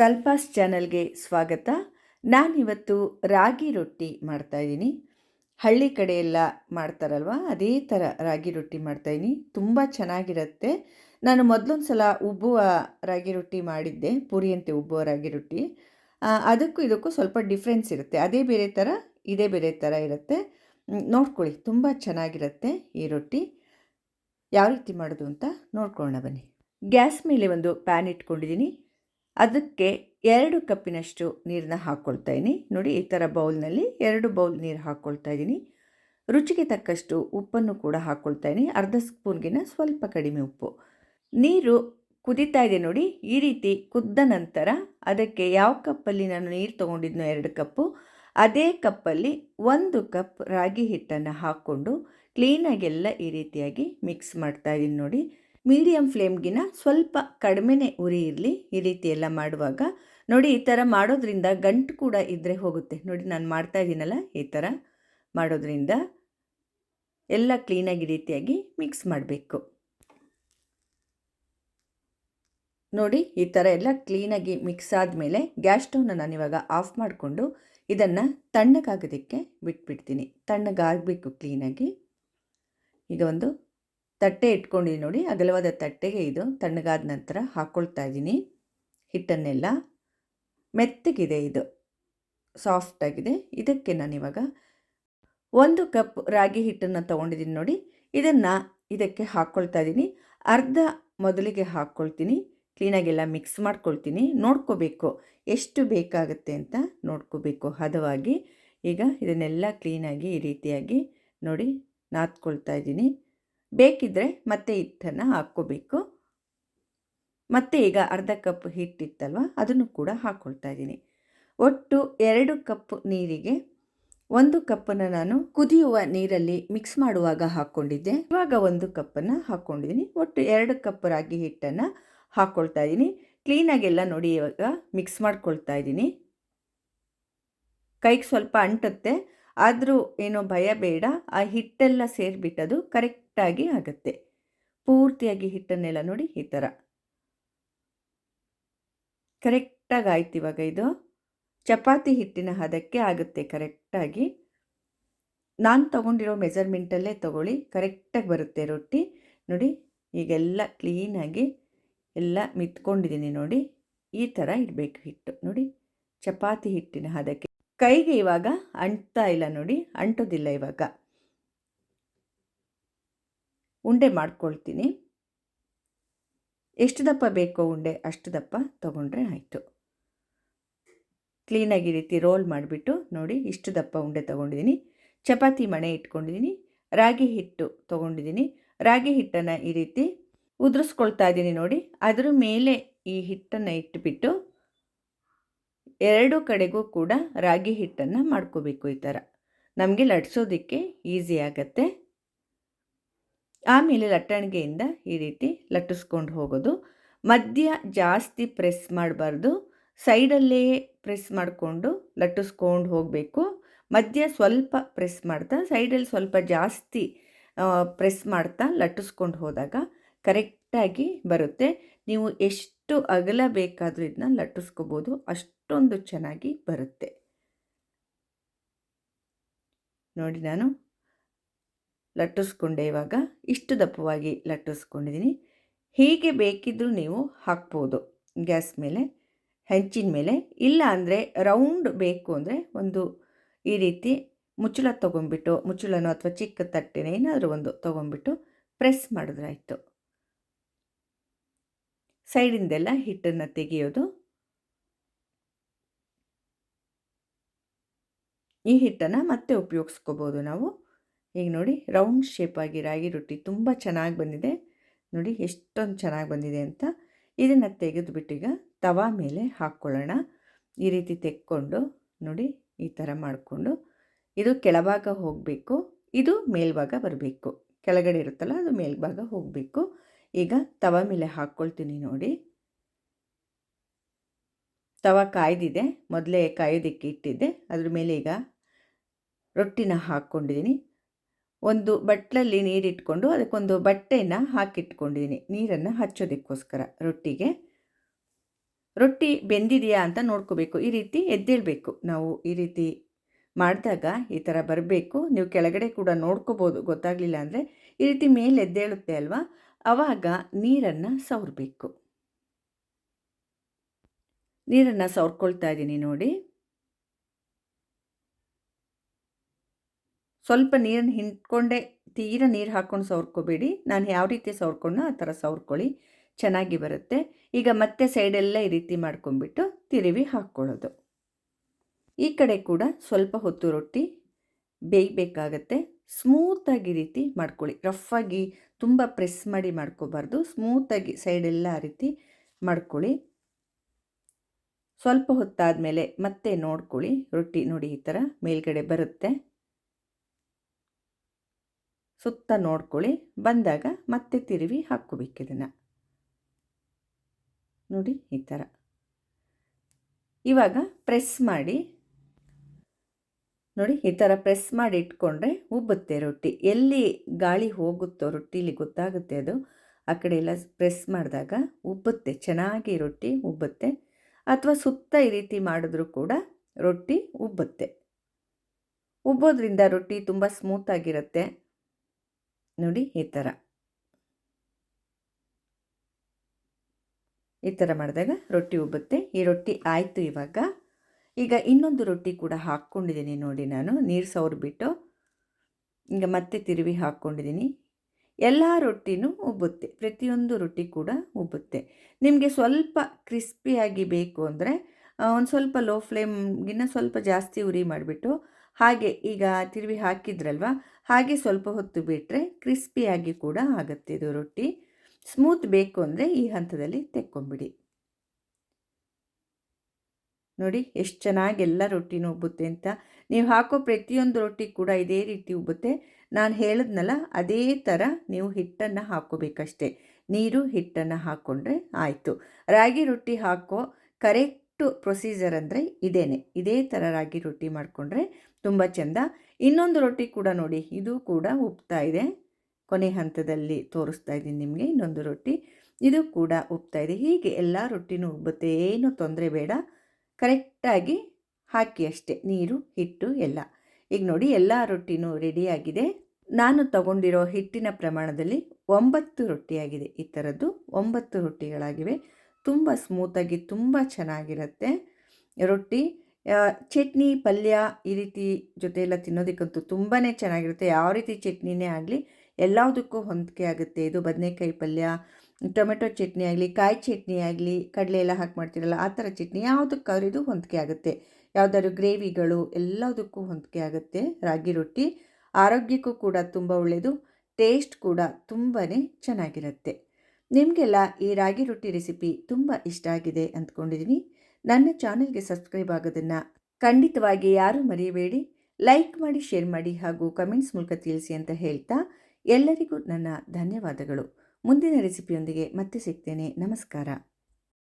ಕಲ್ಪಾಸ್ ಚಾನಲ್ಗೆ ಸ್ವಾಗತ. ನಾನಿವತ್ತು ರಾಗಿ ರೊಟ್ಟಿ ಮಾಡ್ತಾಯಿದ್ದೀನಿ ಹಳ್ಳಿ ಕಡೆಯೆಲ್ಲ ಮಾಡ್ತಾರಲ್ವ, ಅದೇ ಥರ ರಾಗಿ ರೊಟ್ಟಿ ಮಾಡ್ತಾಯಿದ್ದೀನಿ ತುಂಬ ಚೆನ್ನಾಗಿರುತ್ತೆ. ನಾನು ಮೊದಲೊಂದು ಸಲ ಉಬ್ಬುವ ರಾಗಿ ರೊಟ್ಟಿ ಮಾಡಿದ್ದೆ ಪೂರಿಯಂತೆ ಉಬ್ಬುವ ರಾಗಿ ರೊಟ್ಟಿ. ಅದಕ್ಕೂ ಇದಕ್ಕೂ ಸ್ವಲ್ಪ ಡಿಫ್ರೆನ್ಸ್ ಇರುತ್ತೆ. ಅದೇ ಬೇರೆ ಥರ, ಇದೇ ಬೇರೆ ಥರ ಇರುತ್ತೆ. ನೋಡ್ಕೊಳ್ಳಿ, ತುಂಬ ಚೆನ್ನಾಗಿರುತ್ತೆ ಈ ರೊಟ್ಟಿ. ಯಾವ ರೀತಿ ಮಾಡೋದು ಅಂತ ನೋಡ್ಕೊಳ್ಳೋಣ ಬನ್ನಿ. ಗ್ಯಾಸ್ ಮೇಲೆ ಒಂದು ಪ್ಯಾನ್ ಇಟ್ಕೊಂಡಿದ್ದೀನಿ. ಅದಕ್ಕೆ ಎರಡು ಕಪ್ಪಿನಷ್ಟು ನೀರನ್ನ ಹಾಕ್ಕೊಳ್ತಾ ಇದ್ದೀನಿ ನೋಡಿ, ಈ ಥರ ಬೌಲ್ನಲ್ಲಿ ಎರಡು ಬೌಲ್ ನೀರು ಹಾಕ್ಕೊಳ್ತಾ ಇದ್ದೀನಿ ರುಚಿಗೆ ತಕ್ಕಷ್ಟು ಉಪ್ಪನ್ನು ಕೂಡ ಹಾಕ್ಕೊಳ್ತಾ ಇದ್ದೀನಿ ಅರ್ಧ ಸ್ಪೂನ್ಗಿನ ಸ್ವಲ್ಪ ಕಡಿಮೆ ಉಪ್ಪು. ನೀರು ಕುದೀತಾ ಇದೆ ನೋಡಿ. ಈ ರೀತಿ ಕುದ್ದ ನಂತರ ಅದಕ್ಕೆ ಯಾವ ಕಪ್ಪಲ್ಲಿ ನಾನು ನೀರು ತೊಗೊಂಡಿದ್ನೋ ಎರಡು ಕಪ್ಪು, ಅದೇ ಕಪ್ಪಲ್ಲಿ ಒಂದು ಕಪ್ ರಾಗಿ ಹಿಟ್ಟನ್ನು ಹಾಕ್ಕೊಂಡು ಕ್ಲೀನಾಗೆಲ್ಲ ಈ ರೀತಿಯಾಗಿ ಮಿಕ್ಸ್ ಮಾಡ್ತಾ ಇದ್ದೀನಿ ನೋಡಿ. ಮೀಡಿಯಮ್ ಫ್ಲೇಮ್ಗಿನ ಸ್ವಲ್ಪ ಕಡಿಮೆನೇ ಉರಿ ಇರಲಿ ಈ ರೀತಿ ಎಲ್ಲ ಮಾಡುವಾಗ. ನೋಡಿ, ಈ ಥರ ಮಾಡೋದ್ರಿಂದ ಗಂಟು ಕೂಡ ಇದ್ದರೆ ಹೋಗುತ್ತೆ. ನೋಡಿ, ನಾನು ಮಾಡ್ತಾ ಇದ್ದೀನಲ್ಲ ಈ ಥರ ಮಾಡೋದ್ರಿಂದ ಎಲ್ಲ ಕ್ಲೀನಾಗಿ ರೀತಿಯಾಗಿ ಮಿಕ್ಸ್ ಮಾಡಬೇಕು. ನೋಡಿ, ಈ ಥರ ಎಲ್ಲ ಕ್ಲೀನಾಗಿ ಮಿಕ್ಸ್ ಆದಮೇಲೆ ಗ್ಯಾಸ್ ಸ್ಟವ್ನ ನಾನು ಇವಾಗ ಆಫ್ ಮಾಡಿಕೊಂಡು ಇದನ್ನು ತಣ್ಣಗಾಗೋದಕ್ಕೆ ಬಿಟ್ಬಿಡ್ತೀನಿ. ತಣ್ಣಗಾಗಬೇಕು ಕ್ಲೀನಾಗಿ. ಈಗ ಒಂದು ತಟ್ಟೆ ಇಟ್ಕೊಂಡಿದ್ದೀನಿ ನೋಡಿ, ಅಗಲವಾದ ತಟ್ಟೆಗೆ ಇದು ತಣ್ಣಗಾದ ನಂತರ ಹಾಕ್ಕೊಳ್ತಾ ಇದ್ದೀನಿ. ಹಿಟ್ಟನ್ನೆಲ್ಲ ಮೆತ್ತಗಿದೆ ಇದು ಸಾಫ್ಟಾಗಿದೆ ಇದಕ್ಕೆ ನಾನಿವಾಗ ಒಂದು ಕಪ್ ರಾಗಿ ಹಿಟ್ಟನ್ನು ತೊಗೊಂಡಿದ್ದೀನಿ ನೋಡಿ. ಇದನ್ನು ಇದಕ್ಕೆ ಹಾಕ್ಕೊಳ್ತಾ ಇದ್ದೀನಿ. ಅರ್ಧ ಮೊದಲಿಗೆ ಹಾಕ್ಕೊಳ್ತೀನಿ ಕ್ಲೀನಾಗೆಲ್ಲ ಮಿಕ್ಸ್ ಮಾಡ್ಕೊಳ್ತೀನಿ. ನೋಡ್ಕೋಬೇಕು, ಎಷ್ಟು ಬೇಕಾಗುತ್ತೆ ಅಂತ ನೋಡ್ಕೋಬೇಕು. ಹದವಾಗಿ ಈಗ ಇದನ್ನೆಲ್ಲ ಕ್ಲೀನಾಗಿ ಈ ರೀತಿಯಾಗಿ ನೋಡಿ ನಾದ್ಕೊಳ್ತಾ ಇದ್ದೀನಿ. ಬೇಕಿದ್ದರೆ ಮತ್ತೆ ಹಿಟ್ಟನ್ನು ಹಾಕ್ಕೋಬೇಕು. ಮತ್ತು ಈಗ ಅರ್ಧ ಕಪ್ ಹಿಟ್ಟಿತ್ತಲ್ವ? ಅದನ್ನು ಕೂಡ ಹಾಕ್ಕೊಳ್ತಾ ಇದ್ದೀನಿ. ಒಟ್ಟು ಎರಡು ಕಪ್ ನೀರಿಗೆ ಒಂದು ಕಪ್ಪನ್ನು ನಾನು ಕುದಿಯುವ ನೀರಲ್ಲಿ ಮಿಕ್ಸ್ ಮಾಡುವಾಗ ಹಾಕ್ಕೊಂಡಿದ್ದೆ. ಇವಾಗ ಒಂದು ಕಪ್ಪನ್ನು ಹಾಕ್ಕೊಂಡಿದ್ದೀನಿ. ಒಟ್ಟು ಎರಡು ಕಪ್ ರಾಗಿ ಹಿಟ್ಟನ್ನು ಹಾಕ್ಕೊಳ್ತಾ ಇದ್ದೀನಿ. ಕ್ಲೀನಾಗೆಲ್ಲ ನೋಡಿ ಇವಾಗ ಮಿಕ್ಸ್ ಮಾಡ್ಕೊಳ್ತಾ ಇದ್ದೀನಿ. ಕೈಗೆ ಸ್ವಲ್ಪ ಅಂಟುತ್ತೆ. ಆದರೂ ಏನೋ ಭಯ ಬೇಡ, ಆ ಹಿಟ್ಟೆಲ್ಲ ಸೇರಿಬಿಟ್ಟದು ಕರೆಕ್ಟಾಗಿ ಆಗುತ್ತೆ. ಪೂರ್ತಿಯಾಗಿ ಹಿಟ್ಟನ್ನೆಲ್ಲ ನೋಡಿ ಈ ಥರ. ಕರೆಕ್ಟಾಗಿ ಆಯ್ತು ಇವಾಗ ಇದು. ಚಪಾತಿ ಹಿಟ್ಟಿನ ಹದಕ್ಕೆ ಆಗುತ್ತೆ ಕರೆಕ್ಟಾಗಿ. ನಾನು ತೊಗೊಂಡಿರೋ ಮೆಜರ್ಮೆಂಟಲ್ಲೇ ತೊಗೊಳ್ಳಿ, ಕರೆಕ್ಟಾಗಿ ಬರುತ್ತೆ ರೊಟ್ಟಿ. ನೋಡಿ, ಈಗೆಲ್ಲ ಕ್ಲೀನಾಗಿ ಎಲ್ಲ ಮಿತ್ಕೊಂಡಿದ್ದೀನಿ ನೋಡಿ. ಈ ಥರ ಇರಬೇಕು ಹಿಟ್ಟು. ನೋಡಿ, ಚಪಾತಿ ಹಿಟ್ಟಿನ ಹದಕ್ಕೆ. ಕೈಗೆ ಇವಾಗ ಅಂಟ್ತಾ ಇಲ್ಲ ನೋಡಿ, ಅಂಟೋದಿಲ್ಲ ಇವಾಗ. ಉಂಡೆ ಮಾಡ್ಕೊಳ್ತೀನಿ. ಎಷ್ಟು ದಪ್ಪ ಬೇಕೋ ಉಂಡೆ ಅಷ್ಟು ದಪ್ಪ ತೊಗೊಂಡ್ರೆ ಆಯಿತು. ಕ್ಲೀನಾಗಿ ರೀತಿ ರೋಲ್ ಮಾಡಿಬಿಟ್ಟು ನೋಡಿ, ಇಷ್ಟು ದಪ್ಪ ಉಂಡೆ ತೊಗೊಂಡಿದ್ದೀನಿ. ಚಪಾತಿ ಮಣೆ ಇಟ್ಕೊಂಡಿದ್ದೀನಿ. ರಾಗಿ ಹಿಟ್ಟು ತೊಗೊಂಡಿದ್ದೀನಿ. ರಾಗಿ ಹಿಟ್ಟನ್ನು ಈ ರೀತಿ ಉದುರಿಸ್ಕೊಳ್ತಾ ಇದ್ದೀನಿ ನೋಡಿ. ಅದರ ಮೇಲೆ ಈ ಹಿಟ್ಟನ್ನು ಇಟ್ಟುಬಿಟ್ಟು ಎರಡು ಕಡೆಗೂ ಕೂಡ ರಾಗಿ ಹಿಟ್ಟನ್ನು ಮಾಡ್ಕೋಬೇಕು ಈ ಥರ. ನಮಗೆ ಲಟ್ಸೋದಕ್ಕೆ ಈಸಿ ಆಗತ್ತೆ. ಆಮೇಲೆ ಲಟ್ಟಣಿಗೆಯಿಂದ ಈ ರೀತಿ ಲಟ್ಟಿಸ್ಕೊಂಡು ಹೋಗೋದು. ಮಧ್ಯ ಜಾಸ್ತಿ ಪ್ರೆಸ್ ಮಾಡಬಾರ್ದು. ಸೈಡಲ್ಲೇ ಪ್ರೆಸ್ ಮಾಡಿಕೊಂಡು ಲಟ್ಟಿಸ್ಕೊಂಡು ಹೋಗಬೇಕು. ಮಧ್ಯ ಸ್ವಲ್ಪ ಪ್ರೆಸ್ ಮಾಡ್ತಾ, ಸೈಡಲ್ಲಿ ಸ್ವಲ್ಪ ಜಾಸ್ತಿ ಪ್ರೆಸ್ ಮಾಡ್ತಾ ಲಟ್ಟಿಸ್ಕೊಂಡು ಹೋದಾಗ ಕರೆಕ್ಟಾಗಿ ಬರುತ್ತೆ. ನೀವು ಎಷ್ಟು ಅಗಲ ಬೇಕಾದರೂ ಇದನ್ನ ಲಟ್ಟಿಸ್ಕೋಬೋದು. ಅಷ್ಟೊಂದು ಚೆನ್ನಾಗಿ ಬರುತ್ತೆ. ನೋಡಿ ನಾನು ಲಟ್ಟಿಸ್ಕೊಂಡೆ ಇವಾಗ. ಇಷ್ಟು ದಪ್ಪವಾಗಿ ಲಟ್ಟಿಸ್ಕೊಂಡಿದ್ದೀನಿ ಹೀಗೆ ಬೇಕಿದ್ದರೂ ನೀವು ಹಾಕ್ಬೋದು. ಗ್ಯಾಸ್ ಮೇಲೆ, ಹೆಂಚಿನ ಮೇಲೆ. ಇಲ್ಲ ಅಂದರೆ ರೌಂಡ್ ಬೇಕು ಅಂದರೆ ಒಂದು ಈ ರೀತಿ ಮುಚ್ಚಳ ತೊಗೊಂಬಿಟ್ಟು ಮುಚ್ಚಳನೋ ಅಥವಾ ಚಿಕ್ಕ ತಟ್ಟೆನೇ ಏನಾದರೂ ಒಂದು ತೊಗೊಂಬಿಟ್ಟು ಪ್ರೆಸ್ ಮಾಡಿದ್ರಾಯ್ತು ಸೈಡಿಂದೆಲ್ಲ ಹಿಟ್ಟನ್ನು ತೆಗೆಯೋದು. ಈ ಹಿಟ್ಟನ್ನು ಮತ್ತೆ ಉಪಯೋಗಿಸ್ಕೋಬೋದು ನಾವು. ಈಗ ನೋಡಿ, ರೌಂಡ್ ಶೇಪಾಗಿ ರಾಗಿ ರೊಟ್ಟಿ ತುಂಬ ಚೆನ್ನಾಗಿ ಬಂದಿದೆ. ನೋಡಿ, ಎಷ್ಟೊಂದು ಚೆನ್ನಾಗಿ ಬಂದಿದೆ ಅಂತ. ಇದನ್ನು ತೆಗೆದುಬಿಟ್ಟು ಈಗ ತವಾ ಮೇಲೆ ಹಾಕ್ಕೊಳ್ಳೋಣ. ಈ ರೀತಿ ತೆಕ್ಕೊಂಡು ನೋಡಿ, ಈ ಥರ ಮಾಡಿಕೊಂಡು. ಇದು ಕೆಳಭಾಗ ಹೋಗಬೇಕು. ಇದು ಮೇಲ್ಭಾಗ ಬರಬೇಕು. ಕೆಳಗಡೆ ಇರುತ್ತಲ್ಲ, ಅದು ಮೇಲ್ಭಾಗ ಹೋಗಬೇಕು. ಈಗ ತವ ಮೇಲೆ ಹಾಕ್ಕೊಳ್ತೀನಿ ನೋಡಿ. ತವ ಕಾಯ್ದಿದೆ, ಮೊದಲೇ ಕಾಯೋದಕ್ಕೆ ಇಟ್ಟಿದ್ದೆ, ಅದ್ರ ಮೇಲೆ ಈಗ ರೊಟ್ಟಿನ ಹಾಕ್ಕೊಂಡಿದ್ದೀನಿ. ಒಂದು ಬಟ್ಲಲ್ಲಿ ನೀರಿಟ್ಕೊಂಡು ಅದಕ್ಕೊಂದು ಬಟ್ಟೆನ ಹಾಕಿಟ್ಕೊಂಡಿದ್ದೀನಿ, ನೀರನ್ನು ಹಚ್ಚೋದಕ್ಕೋಸ್ಕರ ರೊಟ್ಟಿಗೆ. ರೊಟ್ಟಿ ಬೆಂದಿದೆಯಾ ಅಂತ ನೋಡ್ಕೋಬೇಕು, ಈ ರೀತಿ ಎದ್ದೇಳಬೇಕು. ನಾವು ಈ ರೀತಿ ಮಾಡಿದಾಗ ಈ ಥರ ಬರಬೇಕು, ನೀವು ಕೆಳಗಡೆ ಕೂಡ ನೋಡ್ಕೋಬೋದು, ಗೊತ್ತಾಗಲಿಲ್ಲ ಅಂದರೆ ಈ ರೀತಿ ಮೇಲೆ ಎದ್ದೇಳುತ್ತೆ ಅಲ್ವಾ? ಆವಾಗ ನೀರನ್ನು ಸವರಬೇಕು. ನೀರನ್ನು ಸವರ್ಕೊಳ್ತಾ ಇದ್ದೀನಿ ನೋಡಿ. ಸ್ವಲ್ಪ ನೀರನ್ನು ಹಿಂಡ್ಕೊಂಡೆ, ತೀರ ನೀರು ಹಾಕ್ಕೊಂಡು ಸವರ್ಕೋಬೇಡಿ. ನಾನು ಯಾವ ರೀತಿ ಸವರ್ಕೊಂಡು ಆ ಥರ ಸವರ್ಕೊಳ್ಳಿ. ಚೆನ್ನಾಗಿ ಬರುತ್ತೆ. ಈಗ ಮತ್ತೆ ಸೈಡೆಲ್ಲ ಈ ರೀತಿ ಮಾಡ್ಕೊಂಡ್ಬಿಟ್ಟು ತಿರುವಿ ಹಾಕ್ಕೊಳ್ಳೋದು. ಈ ಕಡೆ ಕೂಡ ಸ್ವಲ್ಪ ಹೊತ್ತು ರೊಟ್ಟಿ ಬೇಯಬೇಕಾಗತ್ತೆ. ಸ್ಮೂತಾಗಿ ರೀತಿ ಮಾಡ್ಕೊಳ್ಳಿ. ರಫಾಗಿ ತುಂಬ ಪ್ರೆಸ್ ಮಾಡಿ ಮಾಡ್ಕೋಬಾರ್ದು. ಸ್ಮೂತಾಗಿ ಸೈಡೆಲ್ಲ ಆ ರೀತಿ ಮಾಡ್ಕೊಳ್ಳಿ. ಸ್ವಲ್ಪ ಹೊತ್ತಾದಮೇಲೆ ಮತ್ತೆ ನೋಡ್ಕೊಳ್ಳಿ. ರೊಟ್ಟಿ ನೋಡಿ ಈ ಥರ ಮೇಲ್ಗಡೆ ಬರುತ್ತೆ. ಸುತ್ತ ನೋಡ್ಕೊಳ್ಳಿ. ಬಂದಾಗ ಮತ್ತೆ ತಿರುವಿ ಹಾಕ್ಕೋಬೇಕು ಇದನ್ನು. ನೋಡಿ ಈ ಥರ. ಇವಾಗ ಪ್ರೆಸ್ ಮಾಡಿ ನೋಡಿ, ಈ ಥರ ಪ್ರೆಸ್ ಮಾಡಿ ಇಟ್ಕೊಂಡ್ರೆ ಉಬ್ಬುತ್ತೆ ರೊಟ್ಟಿ. ಎಲ್ಲಿ ಗಾಳಿ ಹೋಗುತ್ತೋ ರೊಟ್ಟಿಲಿ ಗೊತ್ತಾಗುತ್ತೆ ಅದು. ಆ ಕಡೆ ಎಲ್ಲ ಪ್ರೆಸ್ ಮಾಡಿದಾಗ ಉಬ್ಬುತ್ತೆ, ಚೆನ್ನಾಗಿ ರೊಟ್ಟಿ ಉಬ್ಬುತ್ತೆ. ಅಥವಾ ಸುತ್ತ ಈ ರೀತಿ ಮಾಡಿದ್ರೂ ಕೂಡ ರೊಟ್ಟಿ ಉಬ್ಬುತ್ತೆ. ಉಬ್ಬೋದ್ರಿಂದ ರೊಟ್ಟಿ ತುಂಬ ಸ್ಮೂತಾಗಿರುತ್ತೆ ನೋಡಿ, ಈ ಥರ ಈ ಥರ ಮಾಡಿದಾಗ ರೊಟ್ಟಿ ಉಬ್ಬುತ್ತೆ. ಈ ರೊಟ್ಟಿ ಆಯಿತು ಇವಾಗ. ಈಗ ಇನ್ನೊಂದು ರೊಟ್ಟಿ ಕೂಡ ಹಾಕ್ಕೊಂಡಿದ್ದೀನಿ ನೋಡಿ ನಾನು. ನೀರು ಸವರ್ಬಿಟ್ಟು ಈಗ ಮತ್ತೆ ತಿರುವಿ ಹಾಕ್ಕೊಂಡಿದ್ದೀನಿ. ಎಲ್ಲ ರೊಟ್ಟಿನೂ ಉಬ್ಬುತ್ತೆ. ಪ್ರತಿಯೊಂದು ರೊಟ್ಟಿ ಕೂಡ ಉಬ್ಬುತ್ತೆ. ನಿಮಗೆ ಸ್ವಲ್ಪ ಕ್ರಿಸ್ಪಿಯಾಗಿ ಬೇಕು ಅಂದರೆ ಒಂದು ಸ್ವಲ್ಪ ಲೋ ಫ್ಲೇಮ್ಗಿನ್ನ ಸ್ವಲ್ಪ ಜಾಸ್ತಿ ಉರಿ ಮಾಡಿಬಿಟ್ಟು ಹಾಗೆ ಈಗ ತಿರುವಿ ಹಾಕಿದ್ರಲ್ವ, ಹಾಗೆ ಸ್ವಲ್ಪ ಹೊತ್ತು ಬಿಟ್ಟರೆ ಕ್ರಿಸ್ಪಿಯಾಗಿ ಕೂಡ ಆಗುತ್ತೆ ಇದು ರೊಟ್ಟಿ. ಸ್ಮೂತ್ ಬೇಕು ಅಂದರೆ ಈ ಹಂತದಲ್ಲಿ ತೆಕ್ಕೊಂಬಿಡಿ. ನೋಡಿ ಎಷ್ಟು ಚೆನ್ನಾಗಿ ಎಲ್ಲ ರೊಟ್ಟಿನೂ ಉಬ್ಬುತ್ತೆ ಅಂತ. ನೀವು ಹಾಕೋ ಪ್ರತಿಯೊಂದು ರೊಟ್ಟಿ ಕೂಡ ಇದೇ ರೀತಿ ಉಬ್ಬುತ್ತೆ. ನಾನು ಹೇಳಿದ್ನಲ್ಲ, ಅದೇ ಥರ ನೀವು ಹಿಟ್ಟನ್ನು ಹಾಕೋಬೇಕಷ್ಟೆ. ನೀರು ಹಿಟ್ಟನ್ನು ಹಾಕ್ಕೊಂಡ್ರೆ ಆಯಿತು. ರಾಗಿ ರೊಟ್ಟಿ ಹಾಕೋ ಕರೆಕ್ಟು ಪ್ರೊಸೀಜರ್ ಅಂದರೆ ಇದೇನೆ. ಇದೇ ಥರ ರಾಗಿ ರೊಟ್ಟಿ ಮಾಡಿಕೊಂಡ್ರೆ ತುಂಬ ಚೆಂದ. ಇನ್ನೊಂದು ರೊಟ್ಟಿ ಕೂಡ ನೋಡಿ, ಇದು ಕೂಡ ಉಪ್ತಾ ಇದೆ. ಕೊನೆ ಹಂತದಲ್ಲಿ ತೋರಿಸ್ತಾ ಇದ್ದೀನಿ ನಿಮಗೆ ಇನ್ನೊಂದು ರೊಟ್ಟಿ. ಇದು ಕೂಡ ಉಪ್ತಾ ಇದೆ. ಹೀಗೆ ಎಲ್ಲ ರೊಟ್ಟಿನೂ ಉಬ್ಬುತ್ತೆ ಏನು ತೊಂದರೆ ಬೇಡ. ಕರೆಕ್ಟಾಗಿ ಹಾಕಿ ಅಷ್ಟೇ, ನೀರು, ಹಿಟ್ಟು, ಎಲ್ಲ. ಈಗ ನೋಡಿ, ಎಲ್ಲ ರೊಟ್ಟಿನೂ ರೆಡಿಯಾಗಿದೆ ನಾನು ತಗೊಂಡಿರೋ ಹಿಟ್ಟಿನ ಪ್ರಮಾಣದಲ್ಲಿ ಒಂಬತ್ತು ರೊಟ್ಟಿಯಾಗಿದೆ ಈ ಥರದ್ದು ಒಂಬತ್ತು ರೊಟ್ಟಿಗಳಾಗಿವೆ. ತುಂಬ ಸ್ಮೂತಾಗಿ, ತುಂಬ ಚೆನ್ನಾಗಿರುತ್ತೆ. ರೊಟ್ಟಿ ಚಟ್ನಿ, ಪಲ್ಯ ಈ ರೀತಿ ಜೊತೆ ಎಲ್ಲ ತಿನ್ನೋದಕ್ಕಂತೂ ತುಂಬಾ ಚೆನ್ನಾಗಿರುತ್ತೆ. ಯಾವ ರೀತಿ ಚಟ್ನಿನೇ ಆಗಲಿ ಎಲ್ಲದಕ್ಕೂ ಹೊಂದಿಕೆ ಆಗುತ್ತೆ. ಇದು ಬದನೆಕಾಯಿ ಪಲ್ಯ ಟೊಮೆಟೊ ಚಟ್ನಿ ಆಗಲಿ, ಕಾಯಿ ಚಟ್ನಿ ಆಗಲಿ, ಕಡಲೆ ಎಲ್ಲ ಹಾಕಿ ಮಾಡ್ತೀರಲ್ಲ, ಆ ಥರ ಚಟ್ನಿ ಯಾವುದಕ್ಕಾದ್ರೂ ಇದು ಹೊಂದಿಕೆ ಆಗುತ್ತೆ. ಯಾವುದಾದ್ರು ಗ್ರೇವಿಗಳು ಎಲ್ಲದಕ್ಕೂ ಹೊಂದಿಕೆ ಆಗುತ್ತೆ. ರಾಗಿ ರೊಟ್ಟಿ ಆರೋಗ್ಯಕ್ಕೂ ಕೂಡ ತುಂಬ ಒಳ್ಳೆಯದು ಟೇಸ್ಟ್ ಕೂಡ ತುಂಬಾ ಚೆನ್ನಾಗಿರುತ್ತೆ. ನಿಮಗೆಲ್ಲ ಈ ರಾಗಿ ರೊಟ್ಟಿ ರೆಸಿಪಿ ತುಂಬ ಇಷ್ಟ ಆಗಿದೆ ಅಂದ್ಕೊಂಡಿದ್ದೀನಿ ನನ್ನ ಚಾನೆಲ್ಗೆ ಸಬ್ಸ್ಕ್ರೈಬ್ ಆಗೋದನ್ನು ಖಂಡಿತವಾಗಿ ಯಾರೂ ಮರೆಯಬೇಡಿ ಲೈಕ್ ಮಾಡಿ, ಶೇರ್ ಮಾಡಿ ಹಾಗೂ ಕಮೆಂಟ್ಸ್ ಮೂಲಕ ತಿಳಿಸಿ ಅಂತ ಹೇಳ್ತಾ ಎಲ್ಲರಿಗೂ ನನ್ನ ಧನ್ಯವಾದಗಳು. ಮುಂದಿನ ರೆಸಿಪಿಯೊಂದಿಗೆ ಮತ್ತೆ ಸಿಗ್ತೇನೆ. ನಮಸ್ಕಾರ.